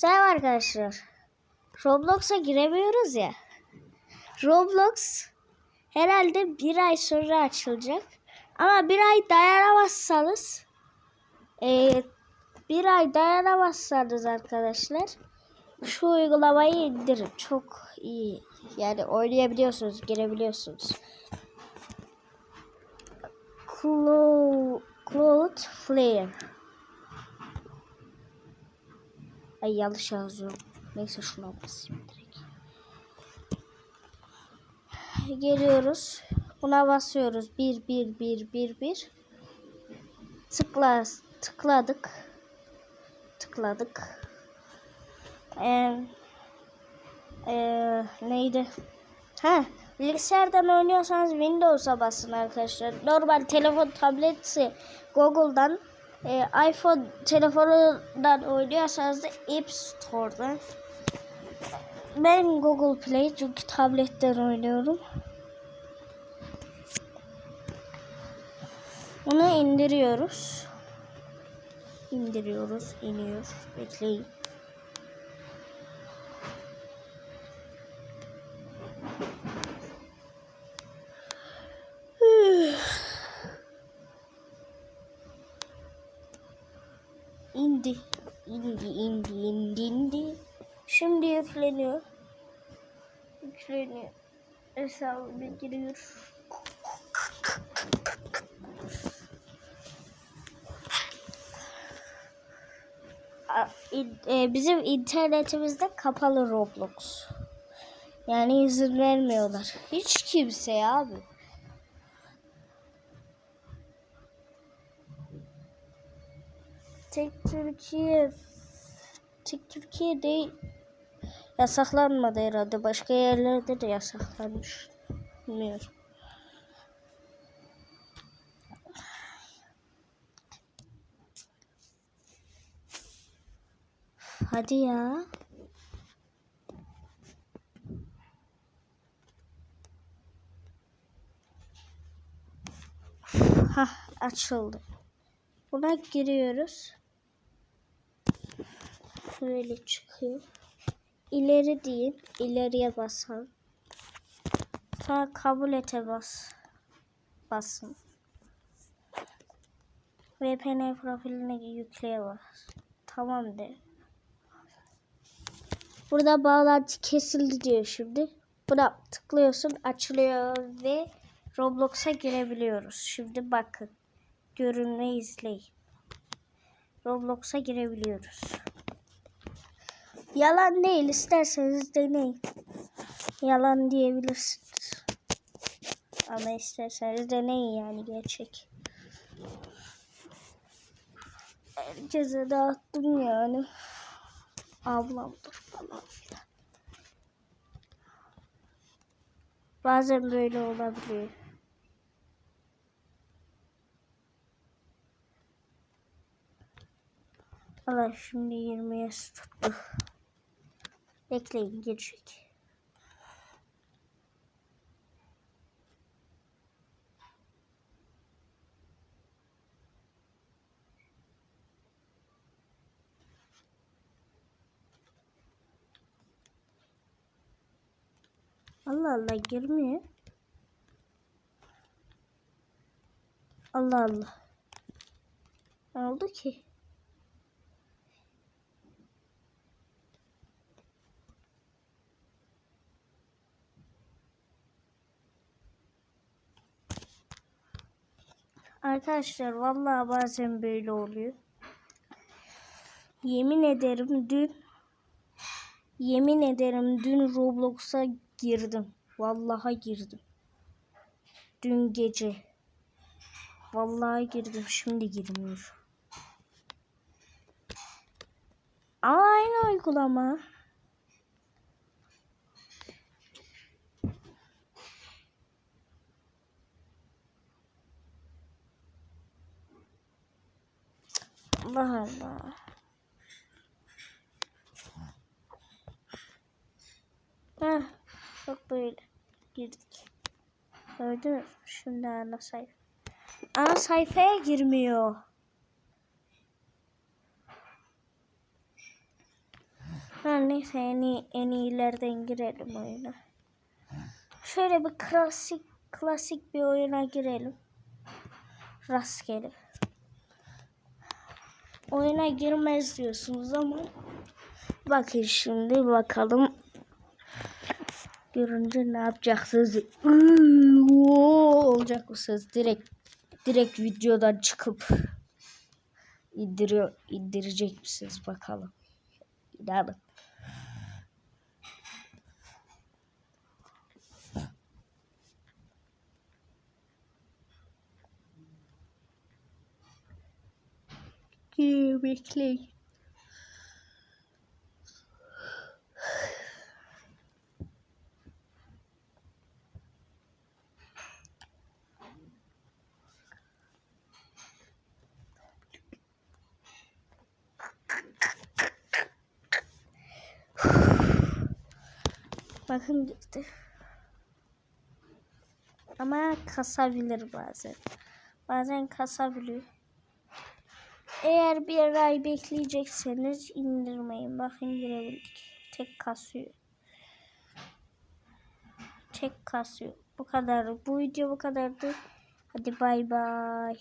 Selam arkadaşlar. Roblox'a giremiyoruz ya. Roblox herhalde bir ay sonra açılacak. Ama bir ay dayanamazsanız eee, bir ay dayanamazsanız arkadaşlar şu uygulamayı indirin. Çok iyi. Yani oynayabiliyorsunuz, girebiliyorsunuz. Cloud Flare. Ay yanlış yazıyorum. Neyse şuna basayım direkt. Geliyoruz. Buna basıyoruz. 1 1 1 1 1. Tıkla tıkladık. Tıkladık. Ee, ee, neydi? Ha, bilgisayardan oynuyorsanız Windows'a basın arkadaşlar. Normal telefon, tableti Google'dan e, iPhone telefonundan oynuyorsanız da App Store'dan. Ben Google Play çünkü tabletten oynuyorum. Onu indiriyoruz. İndiriyoruz, iniyor. Bekleyin. İndi. İndi, indi, indi, indi. Şimdi yükleniyor. Yükleniyor. Hesabıma giriyor. E, Bizim internetimizde kapalı Roblox. Yani izin vermiyorlar. Hiç kimse abi. Tek Türkiye tek Türkiye değil yasaklanmadı herhalde. Başka yerlerde de yasaklanmış. Bilmiyorum. Hadi ya. Hah açıldı. Buna giriyoruz. Böyle çıkıyor. İleri deyin. İleriye basalım. Sonra kabul ete bas. Basın. VPN profiline yükleye bas. Tamam de. Burada bağlantı kesildi diyor şimdi. Buna tıklıyorsun açılıyor ve Roblox'a girebiliyoruz. Şimdi bakın. Görün ve izleyin. Roblox'a girebiliyoruz. Yalan değil isterseniz deneyin. Yalan diyebilirsiniz. Ama isterseniz deneyin yani gerçek. Herkese dağıttım yani. Ablamdır falan filan. Bazen böyle olabiliyor. Allah şimdi 20'ye tuttu. Bekleyin girecek. Allah Allah girmiyor. Allah Allah. Ne oldu ki? Arkadaşlar vallahi bazen böyle oluyor. Yemin ederim dün yemin ederim dün Roblox'a girdim. Vallahi girdim. Dün gece. Vallahi girdim. Şimdi girmiyor. Ama aynı uygulama. Allah Allah. Heh, bak böyle girdik. Gördünüz mü? Şimdi ana sayfa. Ana sayfaya girmiyor. neyse en, iyi, en iyilerden girelim oyuna. Şöyle bir klasik klasik bir oyuna girelim. Rastgele. Oyuna girmez diyorsunuz ama bakın şimdi bakalım görünce ne yapacaksınız? Olacak mısınız? Direkt direkt videodan çıkıp indiriyor indirecek misiniz bakalım. İnanın. Geliyor bekleyin. Bakın gitti. Ama kasabilir bazen. Bazen kasabiliyor. Eğer bir ay bekleyecekseniz indirmeyin. Bakın girebildik. Tek kasıyor. Tek kasıyor. Bu kadar. Bu video bu kadardı. Hadi bay bay.